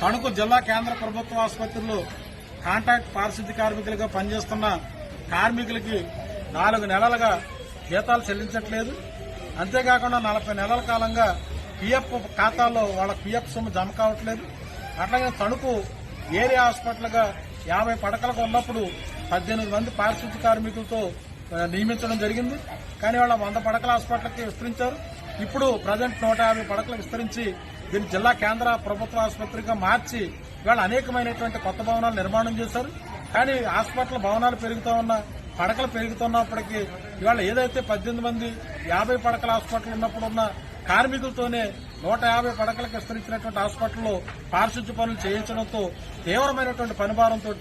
తణుకు జిల్లా కేంద్ర ప్రభుత్వ ఆసుపత్రిలో కాంట్రాక్ట్ పారిశుద్ధ్య కార్మికులుగా పనిచేస్తున్న కార్మికులకి నాలుగు నెలలుగా జీతాలు చెల్లించట్లేదు. అంతేకాకుండా నలభై నెలల కాలంగా పిఎఫ్ ఖాతాల్లో వాళ్ళ పిఎఫ్ సొమ్ము జమ కావట్లేదు. అట్లాగే తణుకు ఏరియా హాస్పిటల్గా యాభై పడకలకు ఉన్నప్పుడు పద్దెనిమిది మంది పారిశుద్ధ్య కార్మికులతో నియమించడం జరిగింది. కానీ వాళ్ళ వంద పడకల హాస్పిటల్కి విస్తరించారు. ఇప్పుడు ప్రజెంట్ నూట యాభై పడకలు విస్తరించి దీన్ని జిల్లా కేంద్ర ప్రభుత్వ ఆసుపత్రిగా మార్చి ఇవాళ అనేకమైనటువంటి కొత్త భవనాలు నిర్మాణం చేశారు. కానీ హాస్పిటల్ భవనాలు పెరుగుతూ ఉన్న పడకలు పెరుగుతున్నప్పటికీ ఇవాళ ఏదైతే పద్దెనిమిది మంది యాభై పడకల హాస్పిటల్ ఉన్నప్పుడు ఉన్న కార్మికులతోనే నూట యాభై పడకలకు విస్తరించినటువంటి హాస్పిటల్లో పారిశుద్ధ్య పనులు చేయించడంతో తీవ్రమైనటువంటి పనిభారంతో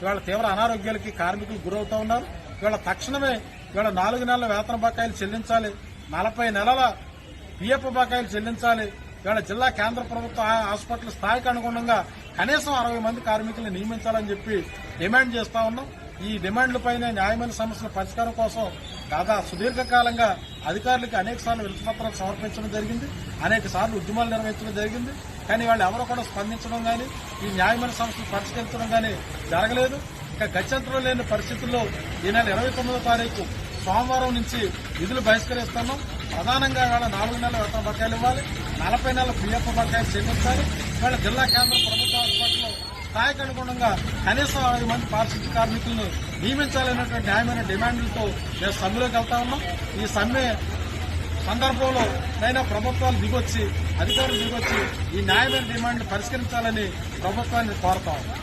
ఇవాళ తీవ్ర అనారోగ్యాలకి కార్మికులు గురవుతూ ఉన్నారు. ఇవాళ తక్షణమే ఇవాళ నాలుగు నెలల వేతన బకాయిలు చెల్లించాలి. నలభై నెలల పిఎఫ్ బకాయిలు చెల్లించాలి. ఇవాళ జిల్లా కేంద్ర ప్రభుత్వ హాస్పిటల్ స్థాయికి అనుగుణంగా కనీసం అరవై మంది కార్మికులను నియమించాలని చెప్పి డిమాండ్ చేస్తా ఉన్నాం. ఈ డిమాండ్లపైనే న్యాయమైన సమస్యల పరిష్కారం కోసం దాదాపు సుదీర్ఘకాలంగా అధికారులకు అనేక సార్లు వినతిపత్రాలు సమర్పించడం జరిగింది. అనేక సార్లు ఉద్యమాలు నిర్వహించడం జరిగింది. కానీ వాళ్ళు ఎవరు కూడా స్పందించడం కానీ ఈ న్యాయమైన సమస్యలు పరిష్కరించడం కానీ జరగలేదు. ఇక గత్యంతరం లేని పరిస్థితుల్లో ఈ నెల ఇరవై తొమ్మిదో తారీఖు సోమవారం నుంచి విధులు బహిష్కరిస్తున్నాం. ప్రధానంగా ఇవాళ నాలుగు నెలల వేతన బకాయిలు ఇవ్వాలి. నలభై నెలల పిఎఫ్ బకాయిలు చెల్లించాలి. ఇవాళ జిల్లా కేంద్ర ప్రభుత్వ హాస్పిటల్లో స్థాయికి అనుగుణంగా కనీసం అరవై మంది పారిశుద్ధ్య కార్మికులను నియమించాలనేటువంటి న్యాయమైన డిమాండ్లతో మేము సమ్మెలోకి వెళ్తా ఉన్నాం. ఈ సమ్మె సందర్భంలో నైనా ప్రభుత్వాలు దిగొచ్చి అధికారులు దిగొచ్చి ఈ న్యాయమైన డిమాండ్లు పరిష్కరించాలని ప్రభుత్వాన్ని కోరుతా ఉన్నాం.